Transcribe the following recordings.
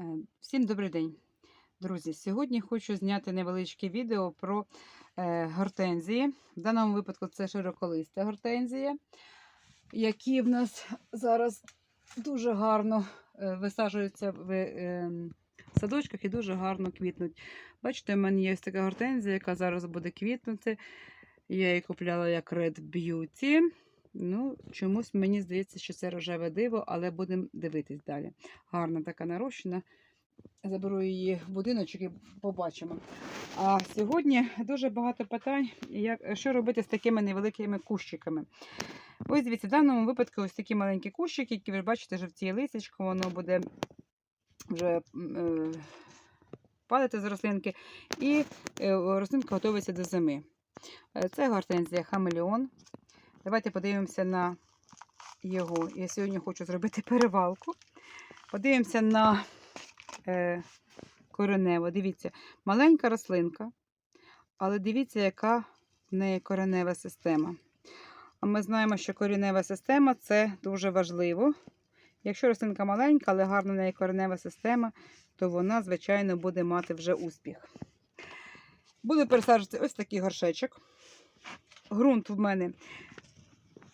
Е, Всім добрий день, друзі. Сьогодні хочу зняти невеличке відео про е, гортензії. В даному випадку це широколиста гортензія, які в нас зараз дуже гарно е, висаджуються в е, садочках і дуже гарно квітнуть. Бачите, в мене є така гортензія, яка зараз буде квітнути. Я її купляла як Red Beauty. Ну, чомусь мені здається, що це рожеве диво, але будемо дивитись далі. Гарна така нарощена. Заберу її в будиночок і побачимо. А сьогодні дуже багато питань, як, що робити з такими невеликими кущиками. Ось дивіться, в даному випадку ось такі маленькі кущики, які ви бачите, жовтіє лисячко, воно буде вже е, падати з рослинки, і е, рослинка готується до зими. Е, Це гортензія хамелеон. Давайте подивимося на його. Я сьогодні хочу зробити перевалку. Подивимося на е, коренево. Дивіться, маленька рослинка, але дивіться, яка в неї коренева система. А ми знаємо, що коренева система це дуже важливо. Якщо рослинка маленька, але гарна в неї коренева система, то вона, звичайно, буде мати вже успіх. Буду пересаджувати ось такий горшечок. Грунт в мене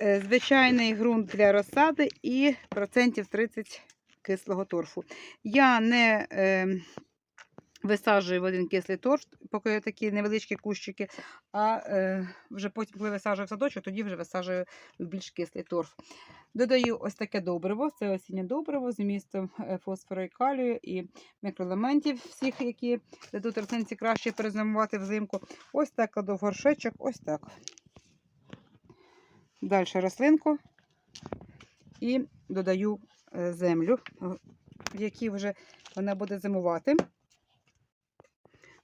звичайний ґрунт для розсади і процентів 30 кислого торфу. Я не е, висаджую в один кислий торф, поки такі невеличкі кущики, а е, вже потім, коли висаджую в садочок, тоді вже висаджую в більш кислий торф. Додаю ось таке добриво, це осіннє добриво з містом е, фосфору і калію і мікроелементів всіх, які дадуть рослинці краще перезимувати взимку. Ось так кладу в горшечок, ось так. Далі рослинку і додаю е, землю, е, в якій вже вона буде зимувати.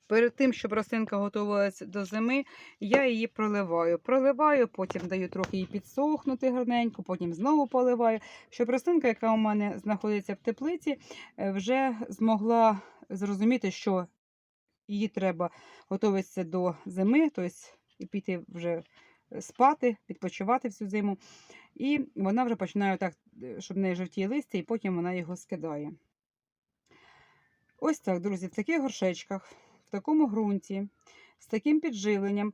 Перед тим, щоб рослинка готувалася до зими, я її проливаю. Проливаю, потім даю трохи її підсохнути гарненько, потім знову поливаю, щоб рослинка, яка у мене знаходиться в теплиці, е, вже змогла зрозуміти, що її треба готуватися до зими, тобто піти вже спати, відпочивати всю зиму. І вона вже починає так, е, щоб в неї жовтіє листя, і потім вона його скидає. Ось так, друзі, в таких горшечках, в такому ґрунті, з таким підживленням,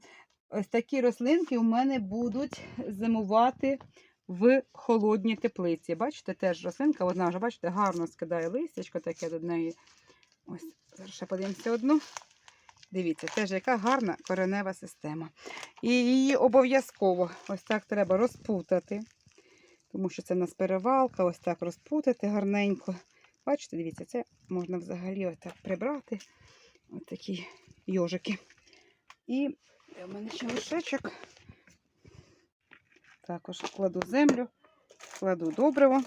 ось такі рослинки у мене будуть зимувати в холодній теплиці. Бачите, теж рослинка, одна вже, бачите, гарно скидає листячко таке до неї. Ось, зараз ще подивимося одну. Дивіться, теж яка гарна коренева система. І її обов'язково ось так треба розпутати, тому що це в нас перевалка, ось так розпутати гарненько. Бачите, дивіться, це можна взагалі ось так прибрати. Ось такі йожики. І в мене ще горшечок. Також кладу землю, кладу добриво.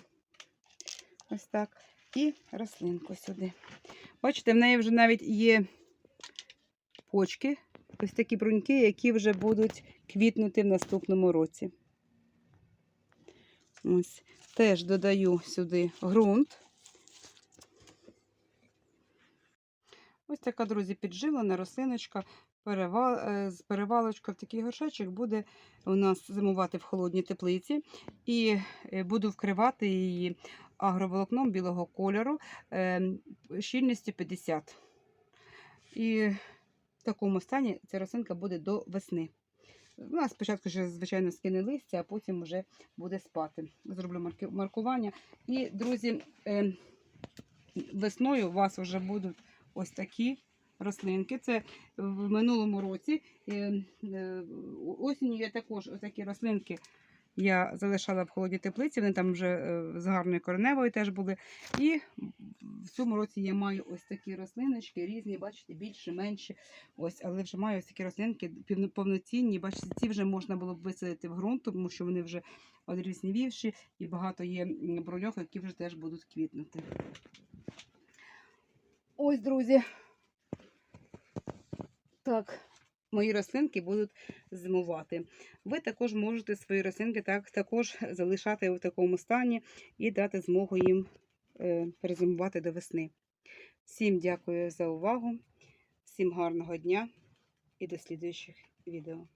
Ось так. І рослинку сюди. Бачите, в неї вже навіть є почки, ось такі бруньки, які вже будуть квітнути в наступному році. Ось. Теж додаю сюди ґрунт. Ось така, друзі, підживлена рослиночка е, з перевалочкою в такий горшечок буде у нас зимувати в холодній теплиці. І е, буду вкривати її агроволокном білого кольору е, щільністю 50. І в такому стані ця рослинка буде до весни. Вона спочатку ще, звичайно, скине листя, а потім вже буде спати. Зроблю маркування. І, друзі, е, весною у вас вже будуть ось такі рослинки. Це в минулому році. е, е, Осінню я також такі рослинки я залишала в холодній теплиці, вони там вже е, з гарною кореневою теж були. І в цьому році я маю ось такі рослиночки, різні, бачите, більше, менші. Ось, але вже маю ось такі рослинки повноцінні. Бачите, ці вже можна було б висадити в ґрунт, тому що вони вже одрізнівівші і багато є бруньок, які вже теж будуть квітнути. Ось, друзі. Так, мої рослинки будуть зимувати. Ви також можете свої рослинки так, також залишати в такому стані і дати змогу їм е, перезимувати до весни. Всім дякую за увагу, всім гарного дня і до слідуючих відео.